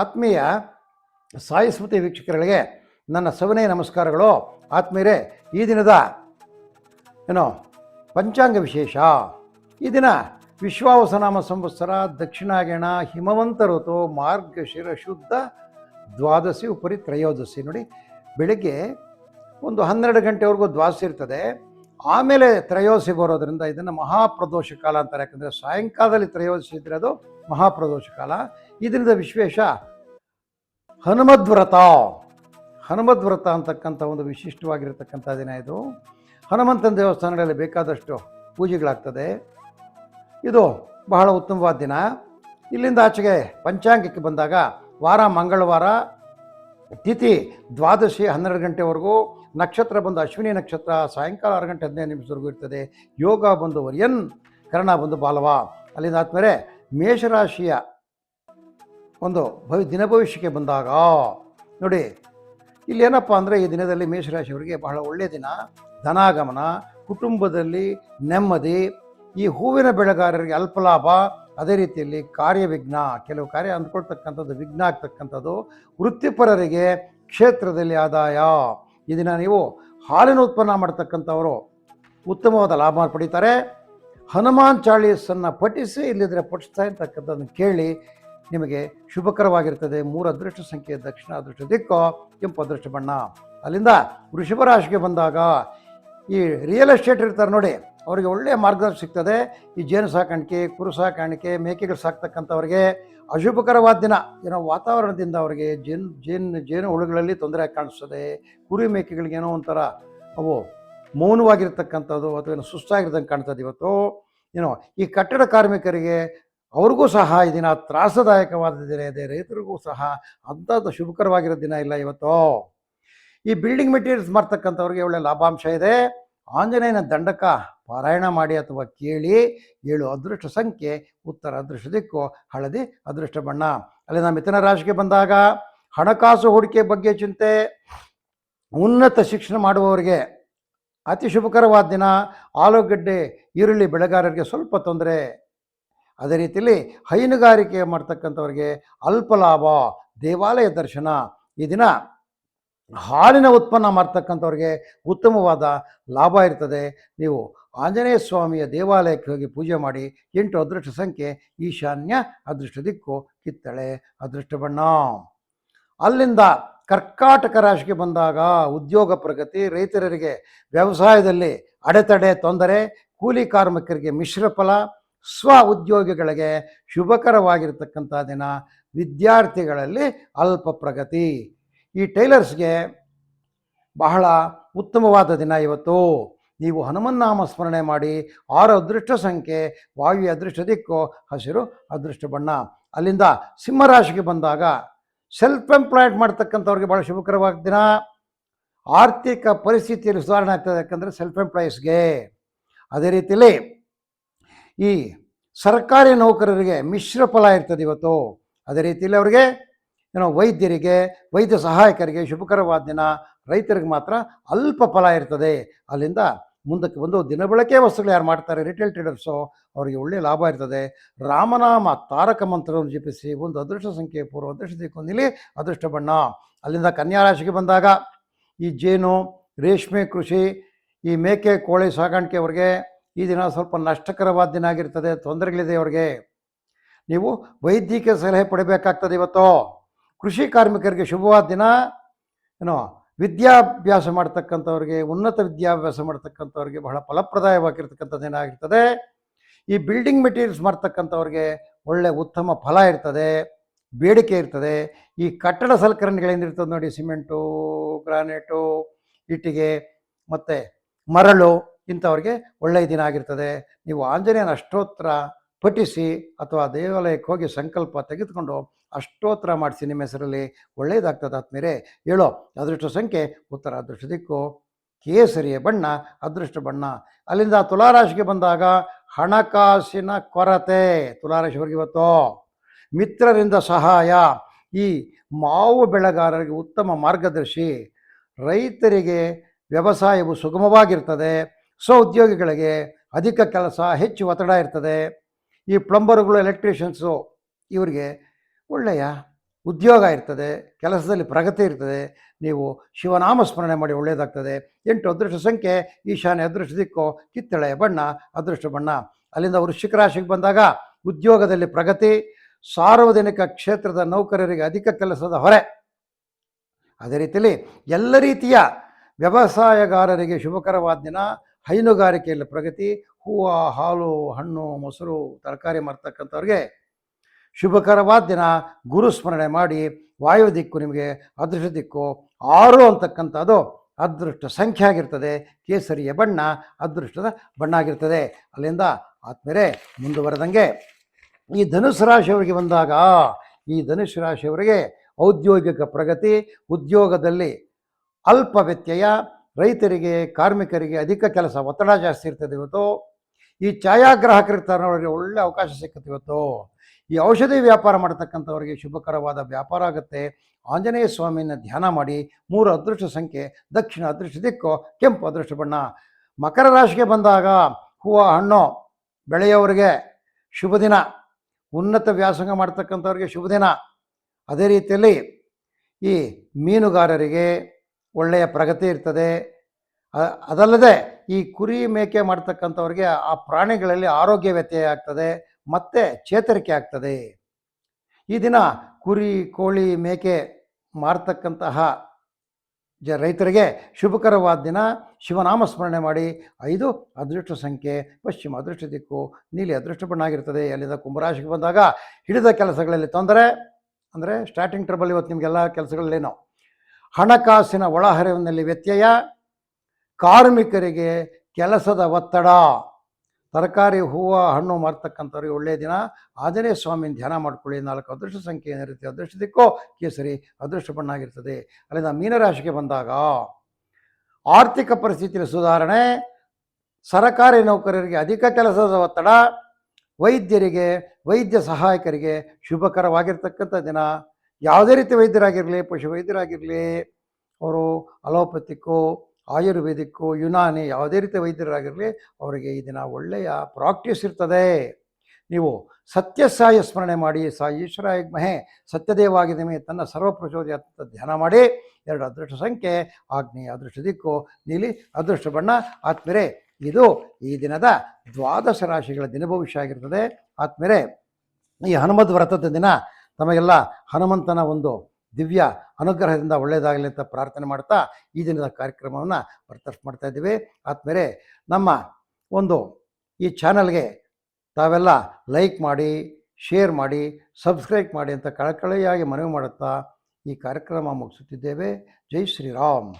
ಆತ್ಮೀಯ ಸಾಯಿ ಸ್ಮೃತಿ ವೀಕ್ಷಕರಿಗೆ ನನ್ನ ಸವನೇ ನಮಸ್ಕಾರಗಳು. ಆತ್ಮೀಯರೇ, ಈ ದಿನದ ಏನೋ ಪಂಚಾಂಗ ವಿಶೇಷ? ಈ ದಿನ ವಿಶ್ವಾವಸನಾಮ ಸಂವತ್ಸರ, ದಕ್ಷಿಣಾಯಣ, ಹಿಮವಂತ ಋತು ಮಾರ್ಗಶಿರ ಶುದ್ಧ, ದ್ವಾದಶಿ, ಉಪರಿ ತ್ರಯೋದಶಿ. ನೋಡಿ, ಬೆಳಿಗ್ಗೆ ಒಂದು ಹನ್ನೆರಡು ಗಂಟೆವರೆಗೂ ದ್ವಾದಶಿ ಇರ್ತದೆ. ಆಮೇಲೆ ತ್ರಯೋದಶಿ ಬರೋದ್ರಿಂದ ಇದನ್ನು ಮಹಾಪ್ರದೋಷ ಕಾಲ ಅಂತಾರೆ. ಯಾಕಂದರೆ ಸಾಯಂಕಾಲದಲ್ಲಿ ತ್ರಯೋದಶಿ ಇದ್ದರೆ ಅದು ಮಹಾಪ್ರದೋಷ ಕಾಲ. ಇದರಿಂದ ವಿಶೇಷ ಹನುಮದ್ವ್ರತ. ಹನುಮದ್ವ್ರತ ಅಂತಕ್ಕಂಥ ಒಂದು ವಿಶಿಷ್ಟವಾಗಿರತಕ್ಕಂಥ ದಿನ ಇದು. ಹನುಮಂತನ ದೇವಸ್ಥಾನಗಳಲ್ಲಿ ಬೇಕಾದಷ್ಟು ಪೂಜೆಗಳಾಗ್ತದೆ. ಇದು ಬಹಳ ಉತ್ತಮವಾದ ದಿನ. ಇಲ್ಲಿಂದ ಆಚೆಗೆ ಪಂಚಾಂಗಕ್ಕೆ ಬಂದಾಗ ವಾರ, ಮಂಗಳವಾರ, ತಿಥಿ ದ್ವಾದಶಿ ಹನ್ನೆರಡು ಗಂಟೆವರೆಗೂ ನಕ್ಷತ್ರ ಬಂದು ಅಶ್ವಿನಿ ನಕ್ಷತ್ರ ಸಾಯಂಕಾಲ ಆರು ಗಂಟೆ ಹದಿನೈದು ನಿಮಿಷವರೆಗೂ ಇರ್ತದೆ. ಯೋಗ ಬಂದು ವರ್ಯನ್, ಕರ್ಣ ಬಂದು ಬಾಲವ. ಅಲ್ಲಿಂದ ಆದಮೇಲೆ ಮೇಷರಾಶಿಯ ಒಂದು ಭವಿ ದಿನ ಭವಿಷ್ಯಕ್ಕೆ ಬಂದಾಗ, ನೋಡಿ ಇಲ್ಲಿ ಏನಪ್ಪ ಅಂದರೆ ಈ ದಿನದಲ್ಲಿ ಮೇಷರಾಶಿಯವರಿಗೆ ಬಹಳ ಒಳ್ಳೆಯ ದಿನ. ಧನಾಗಮನ, ಕುಟುಂಬದಲ್ಲಿ ನೆಮ್ಮದಿ, ಈ ಹೂವಿನ ಬೆಳೆಗಾರರಿಗೆ ಅಲ್ಪ ಲಾಭ, ಅದೇ ರೀತಿಯಲ್ಲಿ ಕಾರ್ಯವಿಘ್ನ, ಕೆಲವು ಕಾರ್ಯ ಅಂದ್ಕೊಳ್ತಕ್ಕಂಥದ್ದು, ವಿಘ್ನ ಆಗ್ತಕ್ಕಂಥದ್ದು, ವೃತ್ತಿಪರರಿಗೆ ಕ್ಷೇತ್ರದಲ್ಲಿ ಆದಾಯ. ಈ ದಿನ ನೀವು ಹಾಲಿನ ಉತ್ಪನ್ನ ಮಾಡ್ತಕ್ಕಂಥವರು, ಉತ್ತಮವಾದ ಲಾಭ ಪಡೀತಾರೆ. ಹನುಮಾನ್ ಚಾಳೀಸನ್ನು ಪಠಿಸಿ, ಇಲ್ಲಿದ್ರೆ ಪಠಿಸ್ತಾ ಇರ್ತಕ್ಕಂಥದ್ದನ್ನು ಕೇಳಿ ನಿಮಗೆ ಶುಭಕರವಾಗಿರ್ತದೆ. ಮೂರು ಅದೃಷ್ಟ ಸಂಖ್ಯೆ, ದಕ್ಷಿಣ ಅದೃಷ್ಟ ದಿಕ್ಕು, ಕೆಂಪು ಅದೃಷ್ಟ ಬಣ್ಣ. ಅಲ್ಲಿಂದ ವೃಷಭ ರಾಶಿಗೆ ಬಂದಾಗ ಈ ರಿಯಲ್ ಎಸ್ಟೇಟ್ ಇರ್ತಾರೆ ನೋಡಿ, ಅವರಿಗೆ ಒಳ್ಳೆಯ ಮಾರ್ಗದರ್ಶನ ಸಿಗ್ತದೆ. ಈ ಜೇನು ಸಾಕಾಣಿಕೆ, ಕುರು ಸಾಕಾಣಿಕೆ, ಮೇಕೆಗಳು ಸಾಕ್ತಕ್ಕಂಥವ್ರಿಗೆ ಅಶುಭಕರವಾದ ದಿನ. ಏನೋ ವಾತಾವರಣದಿಂದ ಅವರಿಗೆ ಜೇನು ಜೇನು ಜೇನು ಹುಳುಗಳಲ್ಲಿ ತೊಂದರೆ ಕಾಣಿಸ್ತದೆ. ಕುರಿ ಮೇಕೆಗಳಿಗೇನೋ ಒಂಥರ ಅವು ಮೌನವಾಗಿರ್ತಕ್ಕಂಥದ್ದು ಅಥವಾ ಏನೋ ಸುಸ್ತಾಗಿರ್ದಂಗೆ ಕಾಣ್ತದೆ ಇವತ್ತು. ಏನೋ ಈ ಕಟ್ಟಡ ಕಾರ್ಮಿಕರಿಗೆ ಅವ್ರಿಗೂ ಸಹ ಈ ದಿನ ತ್ರಾಸದಾಯಕವಾದ ದಿನ ಇದೆ ರೈತರಿಗೂ ಸಹ ಅಂಥದ್ದು ಶುಭಕರವಾಗಿರೋ ದಿನ ಇಲ್ಲ ಇವತ್ತು. ಈ ಬಿಲ್ಡಿಂಗ್ ಮೆಟೀರಿಯಲ್ಸ್ ಮಾಡ್ತಕ್ಕಂಥವ್ರಿಗೆ ಒಳ್ಳೆ ಲಾಭಾಂಶ ಇದೆ. ಆಂಜನೇಯನ ದಂಡಕ ಪಾರಾಯಣ ಮಾಡಿ ಅಥವಾ ಕೇಳಿ ಏಳು ಅದೃಷ್ಟ ಸಂಖ್ಯೆ, ಉತ್ತರ ಅದೃಷ್ಟ ದಿಕ್ಕು, ಹಳದಿ ಅದೃಷ್ಟ ಬಣ್ಣ. ಅಲ್ಲಿನ ಮಿಥುನ ರಾಶಿಗೆ ಬಂದಾಗ ಹಣಕಾಸು ಹೂಡಿಕೆ ಬಗ್ಗೆ ಚಿಂತೆ, ಉನ್ನತ ಶಿಕ್ಷಣ ಮಾಡುವವರಿಗೆ ಅತಿ ಶುಭಕರವಾದ ದಿನ. ಆಲೂಗಡ್ಡೆ, ಈರುಳ್ಳಿ ಬೆಳೆಗಾರರಿಗೆ ಸ್ವಲ್ಪ ತೊಂದರೆ. ಅದೇ ರೀತಿಯಲ್ಲಿ ಹೈನುಗಾರಿಕೆ ಮಾಡ್ತಕ್ಕಂಥವ್ರಿಗೆ ಅಲ್ಪ ಲಾಭ, ದೇವಾಲಯ ದರ್ಶನ, ಈ ದಿನ ಹಾಲಿನ ಉತ್ಪನ್ನ ಮಾಡ್ತಕ್ಕಂಥವ್ರಿಗೆ ಉತ್ತಮವಾದ ಲಾಭ ಇರ್ತದೆ. ನೀವು ಆಂಜನೇಯ ಸ್ವಾಮಿಯ ದೇವಾಲಯಕ್ಕೆ ಹೋಗಿ ಪೂಜೆ ಮಾಡಿ ಎಂಟು ಅದೃಷ್ಟ ಸಂಖ್ಯೆ ಈಶಾನ್ಯ ಅದೃಷ್ಟ ದಿಕ್ಕು ಕಿತ್ತಳೆ ಅದೃಷ್ಟ ಬಣ್ಣ. ಅಲ್ಲಿಂದ ಕರ್ಕಾಟಕ ರಾಶಿಗೆ ಬಂದಾಗ ಉದ್ಯೋಗ ಪ್ರಗತಿ, ರೈತರಿಗೆ ವ್ಯವಸಾಯದಲ್ಲಿ ಅಡೆತಡೆ, ತೊಂದರೆ, ಕೂಲಿ ಕಾರ್ಮಿಕರಿಗೆ ಮಿಶ್ರ ಫಲ ಸ್ವ ಉದ್ಯೋಗಿಗಳಿಗೆ ಶುಭಕರವಾಗಿರ್ತಕ್ಕಂಥ ದಿನ ವಿದ್ಯಾರ್ಥಿಗಳಲ್ಲಿ ಅಲ್ಪ ಪ್ರಗತಿ. ಈ ಟೈಲರ್ಸ್ಗೆ ಬಹಳ ಉತ್ತಮವಾದ ದಿನ ಇವತ್ತು. ನೀವು ಹನುಮನ್ನಾಮ ಸ್ಮರಣೆ ಮಾಡಿ ಆರು ಅದೃಷ್ಟ ಸಂಖ್ಯೆ, ವಾಯು ಅದೃಷ್ಟ ದಿಕ್ಕು, ಹಸಿರು ಅದೃಷ್ಟ ಬಣ್ಣ. ಅಲ್ಲಿಂದ ಸಿಂಹರಾಶಿಗೆ ಬಂದಾಗ ಸೆಲ್ಫ್ ಎಂಪ್ಲಾಯ್ಡ್ ಮಾಡ್ತಕ್ಕಂಥವ್ರಿಗೆ ಭಾಳ ಶುಭಕರವಾದ ದಿನ. ಆರ್ಥಿಕ ಪರಿಸ್ಥಿತಿಯಲ್ಲಿ ಸುಧಾರಣೆ ಆಗ್ತದೆ ಯಾಕಂದರೆ ಸೆಲ್ಫ್ ಎಂಪ್ಲಾಯೀಸ್ಗೆ ಅದೇ ರೀತಿಯಲ್ಲಿ ಈ ಸರ್ಕಾರಿ ನೌಕರರಿಗೆ ಮಿಶ್ರ ಫಲ ಇರ್ತದೆ ಇವತ್ತು. ಅದೇ ರೀತಿಯಲ್ಲಿ ಅವರಿಗೆ ಏನೋ ವೈದ್ಯರಿಗೆ, ವೈದ್ಯ ಸಹಾಯಕರಿಗೆ ಶುಭಕರವಾದ ದಿನ. ರೈತರಿಗೆ ಮಾತ್ರ ಅಲ್ಪ ಫಲ ಇರ್ತದೆ. ಅಲ್ಲಿಂದ ಮುಂದಕ್ಕೆ ಬಂದು ದಿನಬಳಕೆ ವಸ್ತುಗಳು ಯಾರು ಮಾಡ್ತಾರೆ? ರಿಟೇಲ್ ಟ್ರೇಡರ್ಸು ಅವರಿಗೆ ಒಳ್ಳೆಯ ಲಾಭ ಇರ್ತದೆ. ರಾಮನಾಮ ತಾರಕ ಮಂತ್ರವನ್ನು ಜಪಿಸಿ ಒಂದು ಅದೃಷ್ಟ ಸಂಖ್ಯೆ, ಪೂರ್ವ ಅದೃಷ್ಟ ದಿಕ್ಕೊಂದಿಲಿ ಅದೃಷ್ಟ ಬಣ್ಣ. ಅಲ್ಲಿಂದ ಕನ್ಯಾ ರಾಶಿಗೆ ಬಂದಾಗ ಈ ಜೇನು, ರೇಷ್ಮೆ ಕೃಷಿ, ಈ ಮೇಕೆ, ಕೋಳಿ ಸಾಗಾಣಿಕೆ ಅವ್ರಿಗೆ ಈ ದಿನ ಸ್ವಲ್ಪ ನಷ್ಟಕರವಾದ ದಿನ ಆಗಿರ್ತದೆ ತೊಂದರೆಗಳಿದೆ ಅವ್ರಿಗೆ. ನೀವು ವೈದ್ಯಕೀಯ ಸಲಹೆ ಪಡಿಬೇಕಾಗ್ತದೆ ಇವತ್ತು. ಕೃಷಿ ಕಾರ್ಮಿಕರಿಗೆ ಶುಭವಾದ ದಿನ. ಏನೋ ವಿದ್ಯಾಭ್ಯಾಸ ಮಾಡ್ತಕ್ಕಂಥವ್ರಿಗೆ, ಉನ್ನತ ವಿದ್ಯಾಭ್ಯಾಸ ಮಾಡ್ತಕ್ಕಂಥವ್ರಿಗೆ ಬಹಳ ಫಲಪ್ರದಾಯವಾಗಿರ್ತಕ್ಕಂಥ ದಿನ ಆಗಿರ್ತದೆ. ಈ ಬಿಲ್ಡಿಂಗ್ ಮೆಟೀರಿಯಲ್ಸ್ ಮಾಡ್ತಕ್ಕಂಥವ್ರಿಗೆ ಒಳ್ಳೆ ಉತ್ತಮ ಫಲ ಇರ್ತದೆ, ಬೇಡಿಕೆ ಇರ್ತದೆ. ಈ ಕಟ್ಟಡ ಸಲಕರಣೆಗಳೇನಿರ್ತದೆ ನೋಡಿ, ಸಿಮೆಂಟು, ಗ್ರಾನೈಟು, ಇಟ್ಟಿಗೆ, ಮತ್ತು ಮರಳು ಇಂಥವ್ರಿಗೆ ಒಳ್ಳೆಯ ದಿನ ಆಗಿರ್ತದೆ. ನೀವು ಆಂಜನೇಯನ ಅಷ್ಟೋತ್ರ ಪಠಿಸಿ ಅಥವಾ ದೇವಾಲಯಕ್ಕೆ ಹೋಗಿ ಸಂಕಲ್ಪ ತೆಗೆದುಕೊಂಡು ಅಷ್ಟೋತ್ರ ಮಾಡಿಸಿ ನಿಮ್ಮ ಹೆಸರಲ್ಲಿ ಒಳ್ಳೆಯದಾಗ್ತದೆ ಆತ್ಮೀರೆ ಹೇಳೋ, ಅದೃಷ್ಟ ಸಂಖ್ಯೆ ಉತ್ತರ ಅದೃಷ್ಟ ದಿಕ್ಕು, ಕೇಸರಿಯ ಬಣ್ಣ ಅದೃಷ್ಟ ಬಣ್ಣ. ಅಲ್ಲಿಂದ ತುಲಾರಾಶಿಗೆ ಬಂದಾಗ ಹಣಕಾಸಿನ ಕೊರತೆ. ತುಲಾರಾಶಿಯವರಿಗೆ ಇವತ್ತು ಮಿತ್ರರಿಂದ ಸಹಾಯ. ಈ ಮಾವು ಬೆಳೆಗಾರರಿಗೆ ಉತ್ತಮ ಮಾರ್ಗದರ್ಶಿ. ರೈತರಿಗೆ ವ್ಯವಸಾಯವು ಸುಗಮವಾಗಿರ್ತದೆ. ಸ್ವ ಉದ್ಯೋಗಿಗಳಿಗೆ ಅಧಿಕ ಕೆಲಸ, ಹೆಚ್ಚು ಒತ್ತಡ ಇರ್ತದೆ. ಈ ಪ್ಲಂಬರ್ಗಳು, ಎಲೆಕ್ಟ್ರಿಷಿಯನ್ಸು ಇವರಿಗೆ ಒಳ್ಳೆಯ ಉದ್ಯೋಗ ಇರ್ತದೆ, ಕೆಲಸದಲ್ಲಿ ಪ್ರಗತಿ ಇರ್ತದೆ. ನೀವು ಶಿವನಾಮ ಸ್ಮರಣೆ ಮಾಡಿ ಒಳ್ಳೆಯದಾಗ್ತದೆ. ಎಂಟು ಅದೃಷ್ಟ ಸಂಖ್ಯೆ, ಈಶಾನ್ಯ ಅದೃಷ್ಟ ದಿಕ್ಕು, ಕಿತ್ತಳೆ ಬಣ್ಣ, ಅದೃಷ್ಟ ಬಣ್ಣ. ಅಲ್ಲಿಂದ ವೃಶ್ಚಿಕ ರಾಶಿಗೆ ಬಂದಾಗ ಉದ್ಯೋಗದಲ್ಲಿ ಪ್ರಗತಿ, ಸಾರ್ವಜನಿಕ ಕ್ಷೇತ್ರದ ನೌಕರರಿಗೆ ಅಧಿಕ ಕೆಲಸದ ಹೊರೆ. ಅದೇ ರೀತಿಯಲ್ಲಿ ಎಲ್ಲ ರೀತಿಯ ವ್ಯವಸಾಯಗಾರರಿಗೆ ಶುಭಕರವಾದ ದಿನ. ಹೈನುಗಾರಿಕೆಯಲ್ಲಿ ಪ್ರಗತಿ, ಹೂವು, ಹಾಲು, ಹಣ್ಣು, ಮೊಸರು, ತರಕಾರಿ ಮಾರ್ತಕ್ಕಂಥವ್ರಿಗೆ ಶುಭಕರವಾದ ದಿನ. ಗುರು ಸ್ಮರಣೆ ಮಾಡಿ ವಾಯು ದಿಕ್ಕು ನಿಮಗೆ ಅದೃಷ್ಟ ದಿಕ್ಕು. ಆರು ಅಂತಕ್ಕಂಥದ್ದು ಅದೃಷ್ಟ ಸಂಖ್ಯೆ ಆಗಿರ್ತದೆ. ಕೇಸರಿಯ ಬಣ್ಣ ಅದೃಷ್ಟದ ಬಣ್ಣ ಆಗಿರ್ತದೆ. ಅಲ್ಲಿಂದ ಆದ್ಮೇಲೆ ಮುಂದುವರೆದಂಗೆ ಈ ಧನುಸು ರಾಶಿಯವರಿಗೆ ಬಂದಾಗ, ಈ ಧನುಸು ರಾಶಿಯವರಿಗೆ ಔದ್ಯೋಗಿಕ ಪ್ರಗತಿ, ಉದ್ಯೋಗದಲ್ಲಿ ಅಲ್ಪ ವ್ಯತ್ಯಯ ರೈತರಿಗೆ, ಕಾರ್ಮಿಕರಿಗೆ ಅಧಿಕ ಕೆಲಸ, ಒತ್ತಡ ಜಾಸ್ತಿ ಇರ್ತದೆ ಇವತ್ತು ಈ ಛಾಯಾಗ್ರಾಹಕರಿರ್ತಾರೆ ಒಳ್ಳೆ ಅವಕಾಶ ಸಿಕ್ಕುತ್ತೆ ಇವತ್ತು ಈ ಔಷಧಿ ವ್ಯಾಪಾರ ಮಾಡತಕ್ಕಂಥವರಿಗೆ ಶುಭಕರವಾದ ವ್ಯಾಪಾರ ಆಗುತ್ತೆ. ಆಂಜನೇಯ ಸ್ವಾಮಿನ ಧ್ಯಾನ ಮಾಡಿ, ಮೂರು ಅದೃಷ್ಟ ಸಂಖ್ಯೆ, ದಕ್ಷಿಣ ಅದೃಷ್ಟ ದಿಕ್ಕು, ಕೆಂಪು ಅದೃಷ್ಟ ಬಣ್ಣ. ಮಕರ ರಾಶಿಗೆ ಬಂದಾಗ ಹೂವು, ಹಣ್ಣು ಬೆಳೆಯವರಿಗೆ ಶುಭ ದಿನ. ಉನ್ನತ ವ್ಯಾಸಂಗ ಮಾಡ್ತಕ್ಕಂಥವ್ರಿಗೆ ಶುಭ ದಿನ. ಅದೇ ರೀತಿಯಲ್ಲಿ ಈ ಮೀನುಗಾರರಿಗೆ ಒಳ್ಳೆಯ ಪ್ರಗತಿ ಇರ್ತದೆ. ಅದಲ್ಲದೆ ಈ ಕುರಿ ಮೇಕೆ ಮಾಡ್ತಕ್ಕಂಥವ್ರಿಗೆ ಆ ಪ್ರಾಣಿಗಳಲ್ಲಿ ಆರೋಗ್ಯ ವ್ಯತ್ಯಯ ಆಗ್ತದೆ, ಮತ್ತೆ ಚೇತರಿಕೆ ಆಗ್ತದೆ. ಈ ದಿನ ಕುರಿ, ಕೋಳಿ, ಮೇಕೆ ಮಾರ್ತಕ್ಕಂತಹ ಜ, ರೈತರಿಗೆ ಶುಭಕರವಾದ ದಿನ. ಶಿವನಾಮ ಸ್ಮರಣೆ ಮಾಡಿ, ಐದು ಅದೃಷ್ಟ ಸಂಖ್ಯೆ, ಪಶ್ಚಿಮ ಅದೃಷ್ಟ ದಿಕ್ಕು, ನೀಲಿ ಅದೃಷ್ಟ ಬಣ್ಣ ಆಗಿರ್ತದೆ. ಅಲ್ಲಿಂದ ಕುಂಭರಾಶಿಗೆ ಬಂದಾಗ ಹಿಡಿದ ಕೆಲಸಗಳಲ್ಲಿ ತೊಂದರೆ, ಅಂದರೆ ಸ್ಟಾರ್ಟಿಂಗ್ ಟ್ರಬಲ್ ಇವತ್ತು ನಿಮಗೆಲ್ಲ ಕೆಲಸಗಳಲ್ಲೇನೋ. ಹಣಕಾಸಿನ ಒಳಹರಿವಿನಲ್ಲಿ ವ್ಯತ್ಯಯ, ಕಾರ್ಮಿಕರಿಗೆ ಕೆಲಸದ ಒತ್ತಡ. ತರಕಾರಿ, ಹೂವು, ಹಣ್ಣು ಮಾರ್ತಕ್ಕಂಥವ್ರಿಗೆ ಒಳ್ಳೆಯ ದಿನ. ಆಂಜನೇಯ ಸ್ವಾಮಿನ ಧ್ಯಾನ ಮಾಡ್ಕೊಳ್ಳಿ. ನಾಲ್ಕು ಅದೃಷ್ಟ ಸಂಖ್ಯೆ ಏನಿರುತ್ತೆ, ಅದೃಷ್ಟ ದಿಕ್ಕೋ ಕೇಸರಿ, ಅದೃಷ್ಟ ಬಣ್ಣಾಗಿರ್ತದೆ. ಅಲ್ಲಿಂದ ಮೀನರಾಶಿಗೆ ಬಂದಾಗ ಆರ್ಥಿಕ ಪರಿಸ್ಥಿತಿಯ ಸುಧಾರಣೆ, ಸರಕಾರಿ ನೌಕರರಿಗೆ ಅಧಿಕ ಕೆಲಸದ ಒತ್ತಡ, ವೈದ್ಯರಿಗೆ, ವೈದ್ಯ ಸಹಾಯಕರಿಗೆ ಶುಭಕರವಾಗಿರ್ತಕ್ಕಂಥ ದಿನ. ಯಾವುದೇ ರೀತಿ ವೈದ್ಯರಾಗಿರಲಿ ಪಶು ವೈದ್ಯರಾಗಿರಲಿ ಅವರು ಅಲೋಪತಿಕ್ಕೋ ಆಯುರ್ವೇದಿಕ್ಕೋ ಯುನಾನಿ ಯಾವುದೇ ರೀತಿ ವೈದ್ಯರಾಗಿರಲಿ, ಅವರಿಗೆ ಈ ದಿನ ಒಳ್ಳೆಯ ಪ್ರಾಕ್ಟೀಸ್ ಇರ್ತದೆ. ನೀವು ಸತ್ಯಸಾಯ ಸ್ಮರಣೆ ಮಾಡಿ ಸಾ ಈಶ್ವರ ಮಹೆ ಸತ್ಯದೇವಾಗಿದೆಮೆ ತನ್ನ ಸರ್ವಪ್ರಚೋದಯಾತ್ಮ ಧ್ಯಾನ ಮಾಡಿ, ಎರಡು ಅದೃಷ್ಟ ಸಂಖ್ಯೆ ಆಗ್ನೇಯ ಅದೃಷ್ಟ ದಿಕ್ಕು, ನೀಲಿ ಅದೃಷ್ಟ ಬಣ್ಣ, ಆತ್ಮೀರೆ, ಇದು ಈ ದಿನದ ದ್ವಾದಶ ರಾಶಿಗಳ ದಿನಭವಿಷ್ಯ ಆಗಿರ್ತದೆ. ಆತ್ಮೀರೆ, ಈ ಹನುಮದ್ ವ್ರತದ ದಿನ ತಮಗೆಲ್ಲ ಹನುಮಂತನ ಒಂದು ದಿವ್ಯ ಅನುಗ್ರಹದಿಂದ ಒಳ್ಳೆಯದಾಗಲಿ ಅಂತ ಪ್ರಾರ್ಥನೆ ಮಾಡ್ತಾ ಈ ದಿನದ ಕಾರ್ಯಕ್ರಮವನ್ನು ಬರ್ತರ್ಫ್ ಮಾಡ್ತಾ ಇದ್ದೀವಿ. ಆದ್ಮೇಲೆ ನಮ್ಮ ಒಂದು ಈ ಚಾನಲ್ಗೆ ತಾವೆಲ್ಲ ಲೈಕ್ ಮಾಡಿ, ಶೇರ್ ಮಾಡಿ, ಸಬ್ಸ್ಕ್ರೈಬ್ ಮಾಡಿ ಅಂತ ಕಳಕಳಿಯಾಗಿ ಮನವಿ ಮಾಡುತ್ತಾ ಈ ಕಾರ್ಯಕ್ರಮ ಮುಗಿಸುತ್ತಿದ್ದೇವೆ. ಜೈ ಶ್ರೀರಾಮ್.